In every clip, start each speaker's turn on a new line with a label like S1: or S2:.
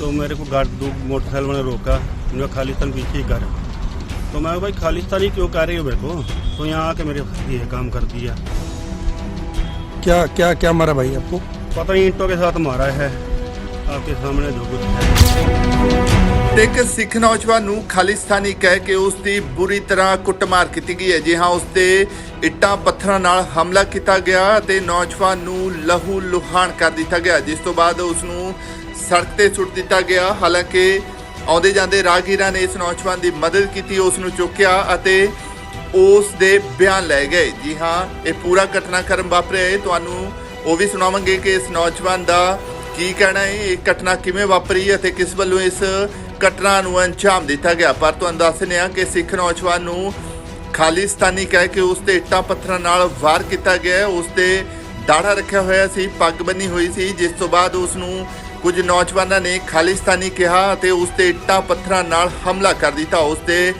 S1: तो मेरे को गार्ड दो मोटरसाइकिल वाले रोका। मेरे खालिस्तान पीछे ही कर तो मैं भाई खालिस्तान ही क्यों कर रही हो मेरे को? तो यहाँ आके मेरे ये काम कर दिया।
S2: क्या क्या क्या मारा भाई आपको?
S1: पता नहीं ईंटों के साथ मारा है। आपके सामने जो कुछ है
S3: ਤੇ ਇੱਕ ਸਿੱਖ ਨੌਜਵਾਨ ਨੂੰ ਖਾਲਿਸਤਾਨੀ ਕਹਿ ਕੇ ਉਸ ਦੀ ਬੁਰੀ ਤਰ੍ਹਾਂ ਕੁੱਟਮਾਰ ਕੀਤੀ ਗਈ ਹੈ ਜੀ ਹਾਂ ਉਸ ਤੇ ਇੱਟਾਂ ਪੱਥਰਾਂ ਨਾਲ ਹਮਲਾ ਕੀਤਾ ਗਿਆ ਅਤੇ ਨੌਜਵਾਨ ਨੂੰ ਲਹੂ ਲੁਹਾਨ ਕਰ ਦਿੱਤਾ ਗਿਆ ਜਿਸ ਤੋਂ ਬਾਅਦ ਉਸ ਨੂੰ ਸੜਕ ਤੇ ਸੁੱਟ ਦਿੱਤਾ ਗਿਆ ਹਾਲਾਂਕਿ ਆਉਂਦੇ ਜਾਂਦੇ ਰਾਹਗੀਰਾਂ ਨੇ ਇਸ ਨੌਜਵਾਨ ਦੀ ਮਦਦ ਕੀਤੀ ਉਸ ਨੂੰ ਚੁੱਕਿਆ ਅਤੇ ਉਸ ਦੇ ਬਿਆਨ ਲੈ ਗਏ ਜੀ ਹਾਂ ਇਹ ਪੂਰਾ ਘਟਨਾਕ੍ਰਮ ਵਾਪਰਿਆ ਹੈ ਤੁਹਾਨੂੰ ਉਹ ਵੀ ਸੁਣਾਵਾਂਗੇ ਕਿ ਇਸ ਨੌਜਵਾਨ ਦਾ ਕੀ ਕਹਿਣਾ ਹੈ? ਇਹ ਘਟਨਾ ਕਿਵੇਂ ਵਾਪਰੀ ਅਤੇ ਕਿਸ ਵੱਲੋਂ ਇਸ ਘਟਨਾ ਨੂੰ ਅੰਜਾਮ ਦਿੱਤਾ ਗਿਆ? ਪਰ ਤੁਹਾਨੂੰ ਦੱਸ ਦਿੰਦੇ ਹਾਂ ਕਿ ਸਿੱਖ ਨੌਜਵਾਨ ਨੂੰ ਖਾਲਿਸਤਾਨੀ ਕਹਿ ਕੇ ਉਸ ਤੇ ਇੱਟਾਂ ਪੱਥਰਾਂ ਨਾਲ ਵਾਰ ਕੀਤਾ ਗਿਆ ਹੈ। ਉਸ ਤੇ ਦਾੜਾ ਰੱਖਿਆ ਹੋਇਆ ਸੀ ਪੱਗ ਬੰਨੀ ਹੋਈ ਸੀ, ਜਿਸ ਤੋਂ ਬਾਅਦ ਉਸ ਨੂੰ ਕੁਝ ਨੌਜਵਾਨਾਂ ਨੇ ਖਾਲਿਸਤਾਨੀ ਕਿਹਾ ਅਤੇ ਉਸ ਤੇ ਇੱਟਾਂ ਪੱਥਰਾਂ ਨਾਲ ਹਮਲਾ ਕਰ ਦਿੱਤਾ। ਉਸ ਦੇ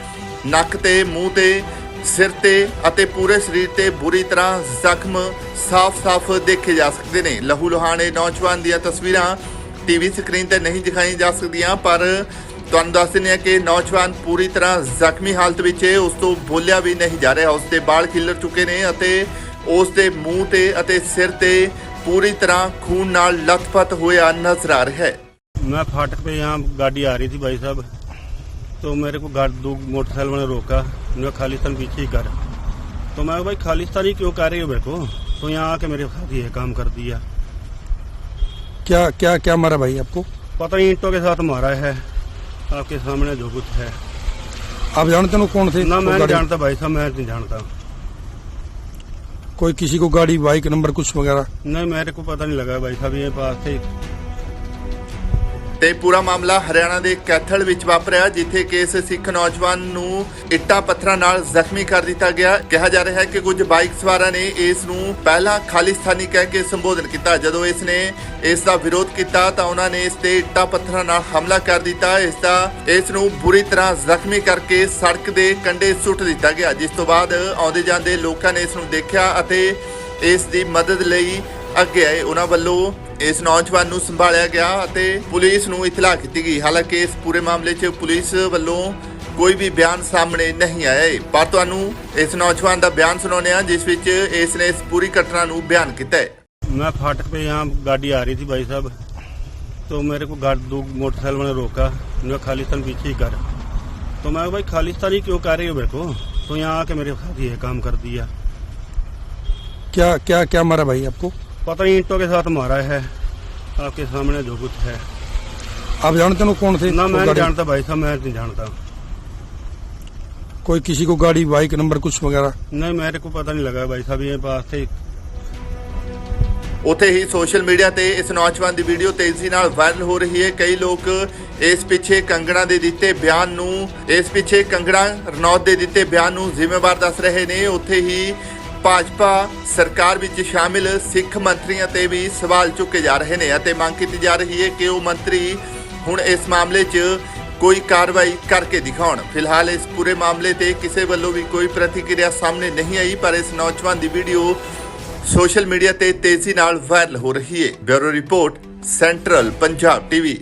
S3: ਨੱਕ ਤੇ ਮੂੰਹ ਤੇ ਸਿਰ ਤੇ ਅਤੇ ਪੂਰੇ ਸਰੀਰ ਤੇ ਬੁਰੀ ਤਰ੍ਹਾਂ ਜ਼ਖਮ ਸਾਫ਼-ਸਾਫ਼ ਦੇਖੇ ਜਾ ਸਕਦੇ ਨੇ ਲਹੂ ਲੁਹਾਣੇ ਨੌਜਵਾਨ ਦੀਆਂ ਤਸਵੀਰਾਂ ਟੀਵੀ ਸਕਰੀਨ ਤੇ ਨਹੀਂ ਦਿਖਾਈਆਂ ਜਾ ਸਕਦੀਆਂ ਪਰ ਤੁਹਾਨੂੰ ਦੱਸ ਦਿੰਦੇ ਹਾਂ ਕਿ ਨੌਜਵਾਨ ਪੂਰੀ ਤਰ੍ਹਾਂ ਜ਼ਖਮੀ ਹਾਲਤ ਵਿੱਚ ਹੈ ਉਸ ਤੋਂ ਬੋਲਿਆ ਵੀ ਨਹੀਂ ਜਾ ਰਿਹਾ ਉਸ ਦੇ ਵਾਲ ਖਿੱਲਰ ਚੁੱਕੇ ਨੇ ਅਤੇ ਉਸ ਦੇ ਮੂੰਹ ਤੇ ਅਤੇ ਸਿਰ ਤੇ ਪੂਰੀ ਤਰ੍ਹਾਂ ਖੂਨ ਨਾਲ ਲਥਪਥ ਹੋਇਆ ਨਜ਼ਰ ਆ ਰਿਹਾ ਹੈ
S1: मैं फाटक पे यहाँ गाड़ी आ रही थी भाई साहब तो मेरे को गार्ड दो मोटरसाइकिल वाले रोका उन्होंने खालिस्तान पीछे ही कर तो मैं भाई खालिस्तान ही क्यों कर रही हो मेरे को तो यहाँ आके मेरे साथ ये काम कर दिया
S2: क्या क्या क्या मारा भाई आपको
S1: पता नहीं ईंटों के साथ मारा है आपके सामने जो कुछ है
S2: आप जानते हो कौन थे
S1: ना
S2: वो
S1: मैं नहीं
S2: गाड़ी-
S1: जानता भाई साहब मैं नहीं जानता
S2: कोई किसी को गाड़ी बाइक नंबर कुछ वगैरह
S1: नहीं मेरे को पता नहीं लगा भाई साहब ये पास थे
S3: ਤੇ ਪੂਰਾ ਮਾਮਲਾ ਹਰਿਆਣਾ ਦੇ ਕੈਥਲ ਵਿੱਚ ਵਾਪਰਿਆ, ਜਿੱਥੇ ਕਿ ਇਸ ਸਿੱਖ ਨੌਜਵਾਨ ਨੂੰ ਇੱਟਾਂ ਪੱਥਰਾਂ ਨਾਲ ਜ਼ਖਮੀ ਕਰ ਦਿੱਤਾ ਗਿਆ। ਕਿਹਾ ਜਾ ਰਿਹਾ ਹੈ ਕਿ ਕੁਝ ਬਾਈਕ ਸਵਾਰਾਂ ਨੇ ਇਸ ਨੂੰ ਪਹਿਲਾਂ ਖਾਲਿਸਤਾਨੀ ਕਹਿ ਕੇ ਸੰਬੋਧਨ ਕੀਤਾ। ਜਦੋਂ ਇਸ ਨੇ ਇਸ ਦਾ ਵਿਰੋਧ ਕੀਤਾ, ਤਾਂ ਉਹਨਾਂ ਨੇ ਇਸ ਤੇ ਇੱਟਾਂ ਪੱਥਰਾਂ ਨਾਲ ਹਮਲਾ ਕਰ ਦਿੱਤਾ। ਇਸ ਦਾ, ਇਸ ਨੂੰ ਬੁਰੀ ਤਰ੍ਹਾਂ ਜ਼ਖਮੀ ਕਰਕੇ ਸੜਕ ਦੇ ਕੰਢੇ ਸੁੱਟ ਦਿੱਤਾ ਗਿਆ। ਜਿਸ ਤੋਂ ਬਾਅਦ ਆਉਂਦੇ ਜਾਂਦੇ ਲੋਕਾਂ ਨੇ ਇਸ ਨੂੰ ਦੇਖਿਆ ਅਤੇ ਇਸ ਦੀ ਮਦਦ ਲਈ ਅੱਗੇ ਆਏ ਉਹਨਾਂ ਵੱਲੋਂ ਇਸ ਨੌਜਵਾਨ ਨੂੰ ਸੰਭਾਲਿਆ ਗਿਆ ਅਤੇ ਪੁਲਿਸ ਨੂੰ ਇਤਲਾਹ ਕੀਤੀ ਗਈ ਹਾਲਾਂਕਿ ਇਸ ਪੂਰੇ ਮਾਮਲੇ 'ਚ ਪੁਲਿਸ ਵੱਲੋਂ ਕੋਈ ਵੀ ਬਿਆਨ ਸਾਹਮਣੇ ਨਹੀਂ ਆਇਆ ਹੈ ਪਰ ਤੁਹਾਨੂੰ ਇਸ ਨੌਜਵਾਨ ਦਾ ਬਿਆਨ ਸੁਣਾਉਂਦੇ ਹਾਂ ਜਿਸ ਵਿੱਚ ਇਸ ਨੇ ਇਸ ਪੂਰੀ ਘਟਨਾ ਨੂੰ ਬਿਆਨ ਕੀਤਾ ਹੈ
S1: मैं फाटक पे यहाँ गाड़ी आ रही थी भाई साहब तो मेरे को गार्ड दो मोटरसाइकिल वाले रोका उन्होंने खालिस्तान पीछे ही कर तो मैं भाई खालिस्तान ही क्यों कर रही हो मेरे को तो यहाँ आके मेरे साथ ये काम कर दिया
S2: क्या क्या क्या मारा भाई आपको
S1: पता नहीं ईंटों के साथ मारा है आपके सामने जो कुछ है
S2: आप जानते हो कौन थे
S1: ना
S2: वो
S1: मैं नहीं
S2: गाड़ी-
S1: जानता भाई साहब मैं नहीं जानता
S2: कोई किसी को गाड़ी बाइक नंबर कुछ वगैरह
S1: नहीं मेरे को पता नहीं लगा भाई साहब ये पास थे
S3: ਉੱਥੇ ਹੀ ਸੋਸ਼ਲ ਮੀਡੀਆ ਤੇ ਇਸ ਨੌਜਵਾਨ ਦੀ ਵੀਡੀਓ ਤੇਜ਼ੀ ਨਾਲ ਵਾਇਰਲ ਹੋ ਰਹੀ ਹੈ ਕਈ ਲੋਕ ਇਸ ਪਿੱਛੇ ਕੰਗਣਾ ਦੇ ਦਿੱਤੇ ਬਿਆਨ ਨੂੰ ਇਸ ਪਿੱਛੇ ਕੰਗਣਾ ਰਣੌਤ ਦੇ ਦਿੱਤੇ ਬਿਆਨ ਨੂੰ ਜ਼ਿੰਮੇਵਾਰ ਦੱਸ ਰਹੇ ਨੇ ਉੱਥੇ ਹੀ ਭਾਜਪਾ ਸਰਕਾਰ ਵਿੱਚ ਸ਼ਾਮਿਲ ਸਿੱਖ ਮੰਤਰੀਆਂ ਤੇ ਵੀ ਸਵਾਲ ਚੁੱਕੇ ਜਾ ਰਹੇ ਨੇ ਅਤੇ ਮੰਗ ਕੀਤੀ ਜਾ ਰਹੀ ਹੈ ਕਿ ਉਹ ਮੰਤਰੀ ਹੁਣ ਇਸ ਮਾਮਲੇ 'ਚ ਕੋਈ ਕਾਰਵਾਈ ਕਰਕੇ ਦਿਖਾਉਣ। ਫਿਲਹਾਲ ਇਸ ਪੂਰੇ ਮਾਮਲੇ ਤੇ ਕਿਸੇ ਵੱਲੋਂ ਵੀ ਕੋਈ ਪ੍ਰਤੀਕਿਰਿਆ ਸਾਹਮਣੇ ਨਹੀਂ ਆਈ, ਪਰ ਇਸ ਨੌਜਵਾਨ ਦੀ ਵੀਡੀਓ ਸੋਸ਼ਲ ਮੀਡੀਆ ਤੇ ਤੇਜ਼ੀ ਨਾਲ ਵਾਇਰਲ ਹੋ ਰਹੀ ਹੈ। Bureau report, central Punjab TV.